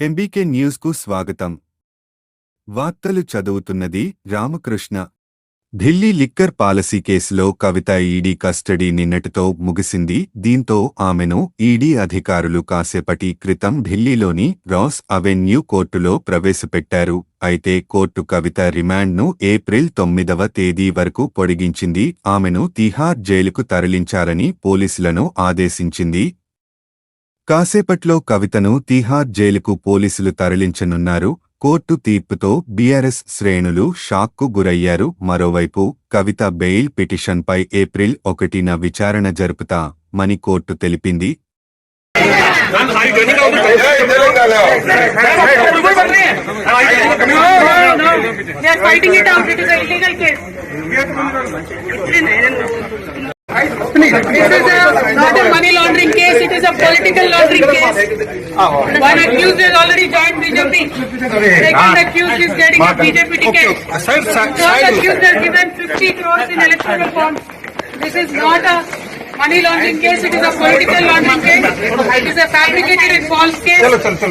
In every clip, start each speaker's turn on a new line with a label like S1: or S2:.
S1: MBK న్యూస్కు స్వాగతం. వార్తలు చదువుతున్నది రామకృష్ణ. ఢిల్లీ లిక్కర్ పాలసీ కేసులో కవిత ఈడీ కస్టడీ నిన్నటితో ముగిసింది. దీంతో ఆమెను ఈడీ అధికారులు కాసేపటి క్రితం ఢిల్లీలోని రాస్ అవెన్యూ కోర్టులో ప్రవేశపెట్టారు. అయితే కోర్టు కవిత రిమాండ్ను ఏప్రిల్ తొమ్మిదవ తేదీ వరకు పొడిగించింది. ఆమెను తిహార్ జైలుకు తరలించారని పోలీసులను ఆదేశించింది. కాసేపట్లో కవితను తీహార్ జైలుకు పోలీసులు తరలించనున్నారు. కోర్టు తీర్పుతో బీఆర్ఎస్ శ్రేణులు షాక్కు గురయ్యారు. మరోవైపు కవిత బెయిల్ పిటిషన్పై ఏప్రిల్ ఒకటిన విచారణ జరుపుతా మని కోర్టు తెలిపింది.
S2: Money case, it is a political laundering case. One accused has already joined BJP. Second accused is getting a BJP ticket. Third accused has given 50 crores in electoral bonds. This is not a money laundering case, it is a political laundering case. It is a fabricated and false case.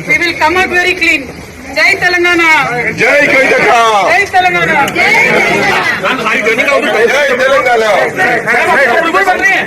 S2: We will come up very clean. Jai Telangana!
S3: Jai Kaitaka!
S2: Jai Telangana!
S3: Jai Telangana!
S2: Jai Telangana!